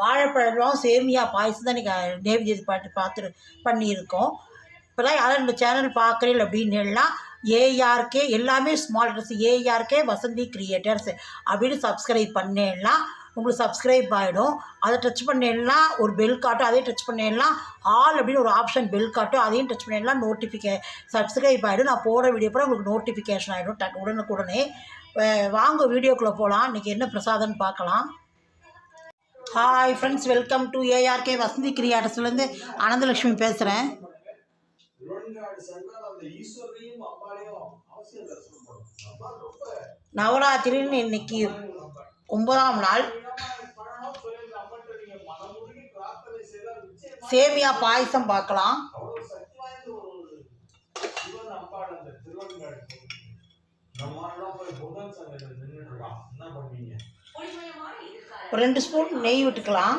வாழைப்பழம் சேமியா பாயசம் தான் நீங்கள் தேவி பாட்டு பார்த்து பண்ணியிருக்கோம். இப்போதான் யாரும் இந்த சேனல் பார்க்குறீங்க அப்படின்னுலாம் ஏஆர்கே எல்லாமே small dress ARK Vasanthi creators அப்படின்னு சப்ஸ்கிரைப் பண்ணேன்னா உங்களுக்கு சப்ஸ்கிரைப் ஆகிடும் அதை டச் பண்ணிடலாம் ஒரு பெல் காட்டும் அதையும் டச் பண்ணிடலாம் ஆல் அப்படின்னு ஒரு ஆப்ஷன் பெல் காட்டும் அதையும் டச் பண்ணிடலாம் நோட்டிஃபிகே சப்ஸ்கிரைப் ஆகிடும் நான் போகிற வீடியோ கூட உங்களுக்கு நோட்டிஃபிகேஷன் ஆகிடும் டக் உடனுக்குடனே. வாங்க வீடியோக்குள்ளே போகலாம் இன்றைக்கி என்ன பிரசாதம்னு பார்க்கலாம் hi friends welcome to ARK Vasanthi கிரியாட்டர்ஸ்லேருந்து Ananthalakshmi பேசுகிறேன் நவராத்திரின்னு இன்னைக்கு ஒன்பதாம் நாள். சேமியா பாயசம் பார்க்கலாம். என்ன பண்ணுவீங்க? ஒரு ரெண்டு ஸ்பூன் நெய் விட்டுக்கலாம்.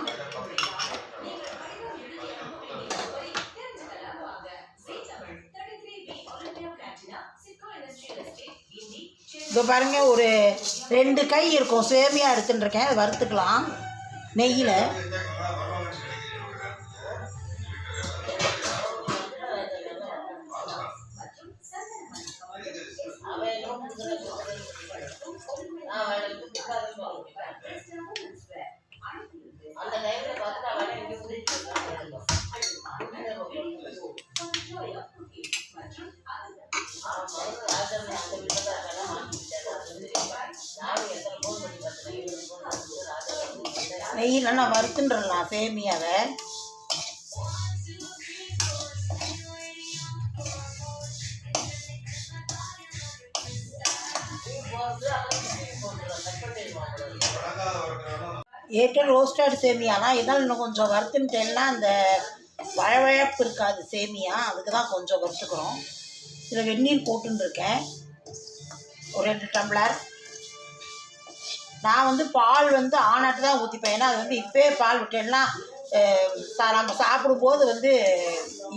இப்போ பாருங்க ஒரு ரெண்டு கை இருக்கும். சேமியா எடுத்துட்டு இருக்கேன். அதை வறுத்துக்கலாம். நெய்யில். நெய்யில் நான் வறுத்துன்றலாம் சேமியாவை ஏற்கனவே ரோஸ்டட் சேமியானா இதனால் இன்னும் கொஞ்சம் வறுத்துட்டேன்னா அந்த வழவழப்பு இருக்காது சேமியா. அதுக்கு தான் கொஞ்சம் வறுத்துக்கிறோம். இதில் வெந்நீர் போட்டுன்னு இருக்கேன் ஒரு ரெண்டு டம்ளர். நான் வந்து பால் வந்து ஆனாட்டு தான் ஊற்றிப்பேன் ஏன்னா அது வந்து இப்போயே பால் விட்டேன்னா நம்ம சாப்பிடும்போது வந்து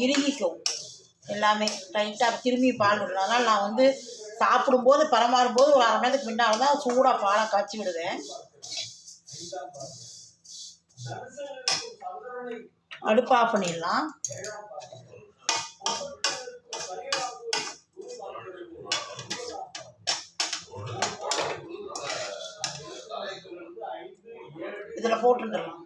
இறுகிக்கும். எல்லாமே டைட்டாக திரும்பி பால் விடணும் அதனால் நான் வந்து சாப்பிடும்போது பரமாறும்போது ஒரு அரை மணி நேரத்துக்கு முன்னால் தான் சூடாக பாலை காய்ச்சி விடுவேன். அடுப்பு ஆஃப் பண்ணிடலாம். இதில் போட்டுருந்துடலாம்.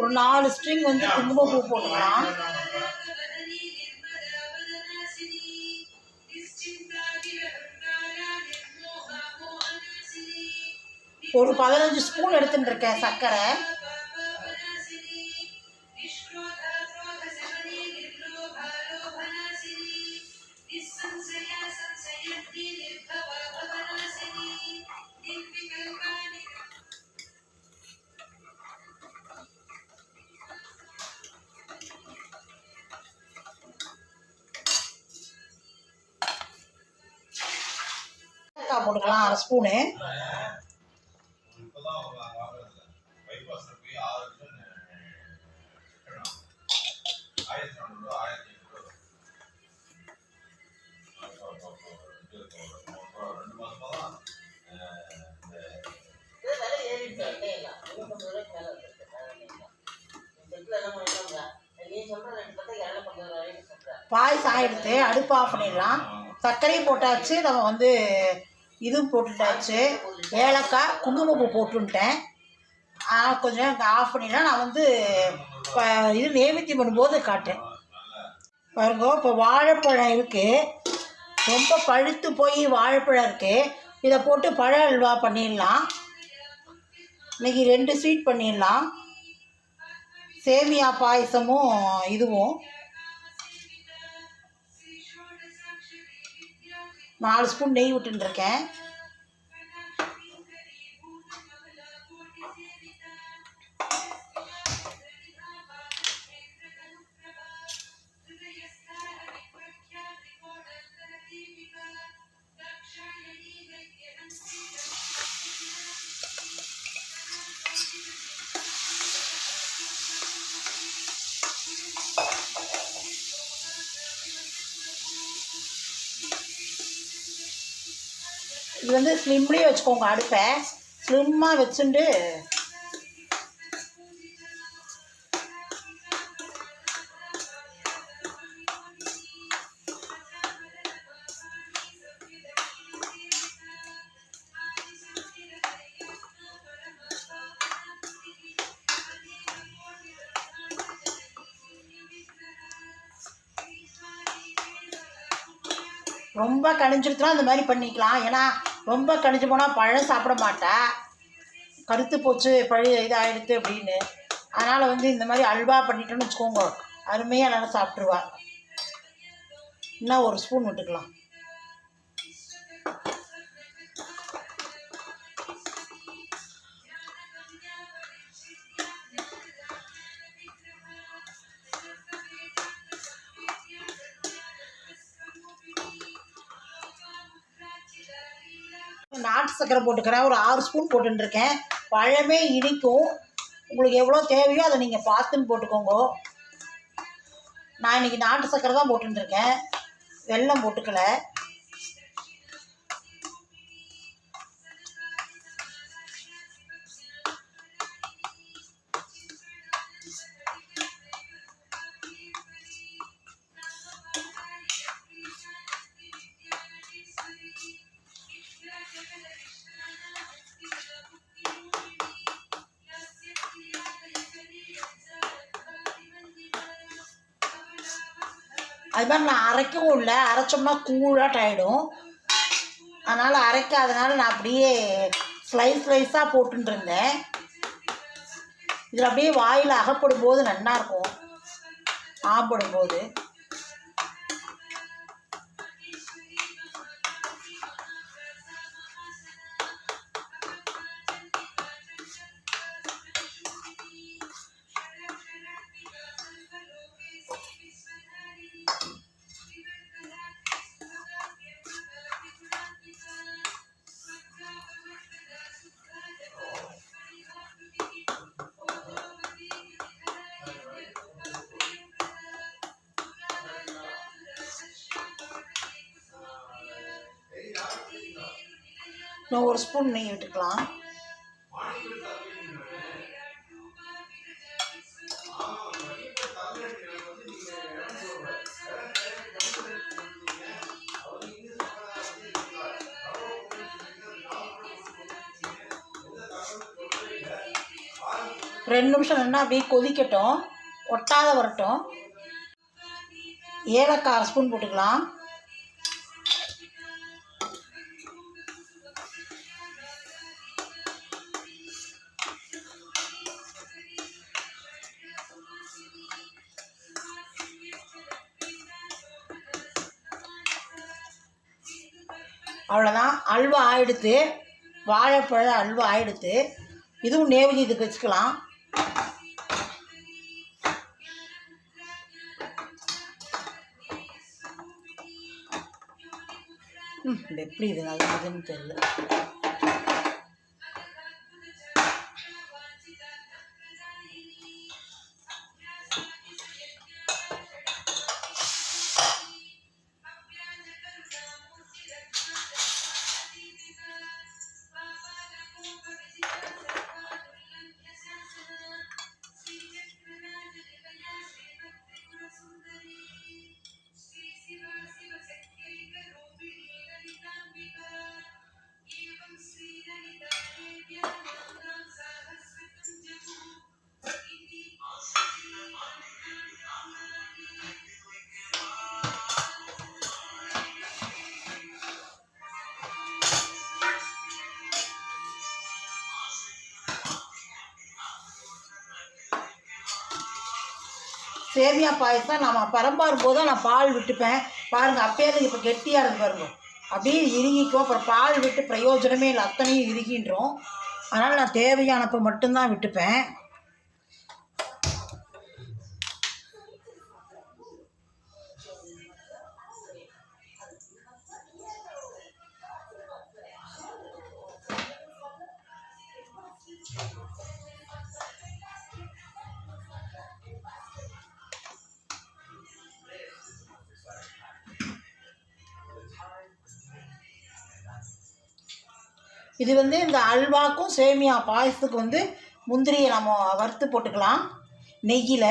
ஒரு நாலு ஸ்ட்ரிங் வந்து குங்குமப்பூ போட்டுக்கலாம். ஒரு பதினஞ்சு ஸ்பூன் எடுத்துட்டு இருக்கேன் சர்க்கரை போட்டுக்கலாம் அரை ஸ்பூனு பாயசம் எடுத்து அடுப்பு ஆஃப் பண்ணிடலாம். சர்க்கரையும் போட்டாச்சு நம்ம வந்து இதுவும் போட்டுட்டாச்சு. ஏலக்காய் குங்குமப்பூ போட்டுன்ட்டேன். கொஞ்சம் நேரம் ஆஃப் பண்ணிடலாம். நான் வந்து இப்போ இது நேவேத்தியம் பண்ணும்போது காட்டுறேன். பாருங்க இப்போ வாழைப்பழம் இருக்குது ரொம்ப பழுத்து போய் வாழைப்பழம் இருக்குது இதை போட்டு பழ அல்வா பண்ணிடலாம். இன்னைக்கு ரெண்டு ஸ்வீட் பண்ணிடலாம். சேமியா பாயசமும் இதுவும். நாலு ஸ்பூன் நெய் விட்டுருக்கேன் இது வந்து ஸ்லிம்லேயே வச்சுக்கோங்க அடுப்பை. ஸ்லிம்மாக வச்சுண்டு. ரொம்ப கணிஞ்சிருச்சுனா இந்த மாதிரி பண்ணிக்கலாம். ஏன்னா ரொம்ப கணிச்சு போனால் பழம் சாப்பிட மாட்டா. கருத்து போச்சு பழி இதாகிடுது அப்படின்னு. அதனால் வந்து இந்த மாதிரி அல்வா பண்ணிட்டோன்னு வச்சுக்கோங்க. அருமையாக நல்லா சாப்பிட்ருவா இன்னும் ஒரு ஸ்பூன் விட்டுக்கலாம். சர்க்கரை சக்கரை போட்டுக்கிறேன் ஒரு ஆறு ஸ்பூன் போட்டுருக்கேன் பழமே இனிக்கும் உங்களுக்கு எவ்வளோ தேவையோ அதை நீங்கள் பார்த்துன்னு போட்டுக்கோங்க. நான் இன்றைக்கி நாட்டு சக்கரை தான் போட்டுருக்கேன் வெல்லம் போட்டுக்கலை. அது மாதிரி நான் அரைக்கவும் இல்லை. அரைச்சோம்னா கூழாட்ட ஆகிடும் அதனால் அரைக்காதனால நான் அப்படியே ஸ்லைஸ் ஸ்லைஸாக போட்டுருந்தேன் இருந்தேன் இதில் அப்படியே வாயில் அகப்படும் போது நல்லாயிருக்கும் ஆப்படும் போது இன்னும் ஒரு ஸ்பூன் நெய் விட்டுக்கலாம் ரெண்டு நிமிஷம் நின்னா அப்படியே கொதிக்கட்டும் ஒட்டாத வரட்டும். ஏலக்காய் ஸ்பூன் போட்டுக்கலாம். அவ்வளோதான் அல்வா ஆயிடுத்து. வாழைப்பழ அல்வா ஆயிடுத்து. இதுவும் நேவேதியத்துக்கு வச்சுக்கலாம். இது எப்படி இது நல்லதுன்னு தெரியல. சேமியா பாயசம் நம்ம பரம்பாரும் போது நான் பால் விட்டுப்பேன். பாருங்கள் அப்பயே அது இப்போ கெட்டியாக இருந்து பாருங்க. அப்படியே இறுகிக்கும். அப்புறம் பால் விட்டு பிரயோஜனமே இல்லை. அத்தனையும் இறுகின்றோம். அதனால் நான் தேவையானப்போ மட்டும்தான் விட்டுப்பேன். இது வந்து இந்த அல்வாக்கும் சேமியா பாயசத்துக்கு வந்து முந்திரியை நம்ம வறுத்து போட்டுக்கலாம் நெய்யில்.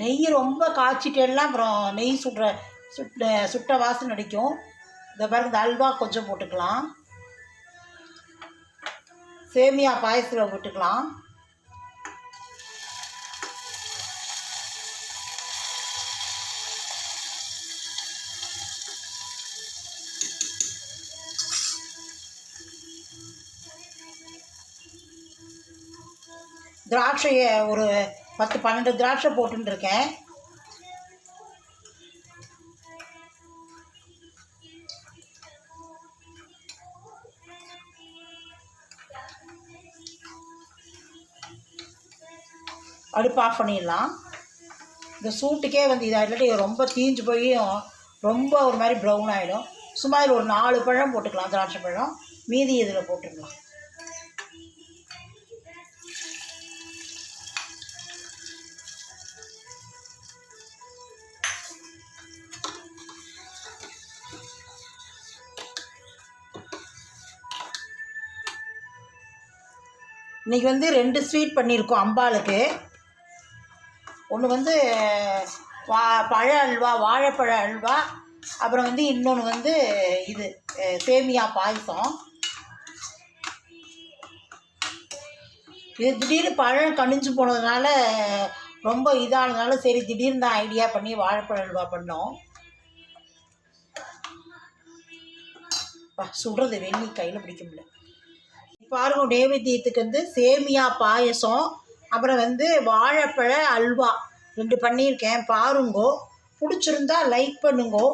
நெய் ரொம்ப காய்ச்சிட்டேன்னா அப்புறம் நெய் சுடுற சுட்ட சுட்ட வாசனை அடிக்கும். இந்த பாருங்க இந்த அல்வா கொஞ்சம் போட்டுக்கலாம். சேமியா பாயசத்தில் போட்டுக்கலாம். திராட்சையை ஒரு பத்து பன்னெண்டு திராட்சை போட்டுருக்கேன் அடுப்பு ஆஃப் பண்ணிடலாம். இந்த சூட்டுக்கே வந்து இதாக இல்லாட்டி ரொம்ப தீஞ்சு போய் ரொம்ப ஒரு மாதிரி ப்ரௌன் ஆகிடும் சும்மா இதில் ஒரு நாலு பழம் போட்டுக்கலாம் திராட்சை பழம். மீதி இதில் போட்டுக்கலாம். இன்றைக்கி வந்து ரெண்டு ஸ்வீட் பண்ணியிருக்கோம் அம்பாளுக்கு. ஒன்று வந்து வா பழ அல்வா வாழைப்பழ அல்வா அப்புறம் வந்து இன்னொன்று வந்து இது சேமியா பாயசம். இது திடீர்னு பழம் கணிஞ்சு போனதுனால ரொம்ப இதானதுனால சரி திடீர்னு தான் ஐடியா பண்ணி வாழைப்பழ அல்வா பண்ணோம். அப்பா, சுடுறது வெள்ளி கையில் பிடிக்க முடியல. பாருங்க நைவேத்தியத்துக்கு வந்து சேமியா பாயசம் அப்புறம் வந்து வாழைப்பழ அல்வா. ரெண்டு பண்ணியிருக்கேன் பாருங்கோ. பிடிச்சிருந்தா லைக் பண்ணுங்கோ.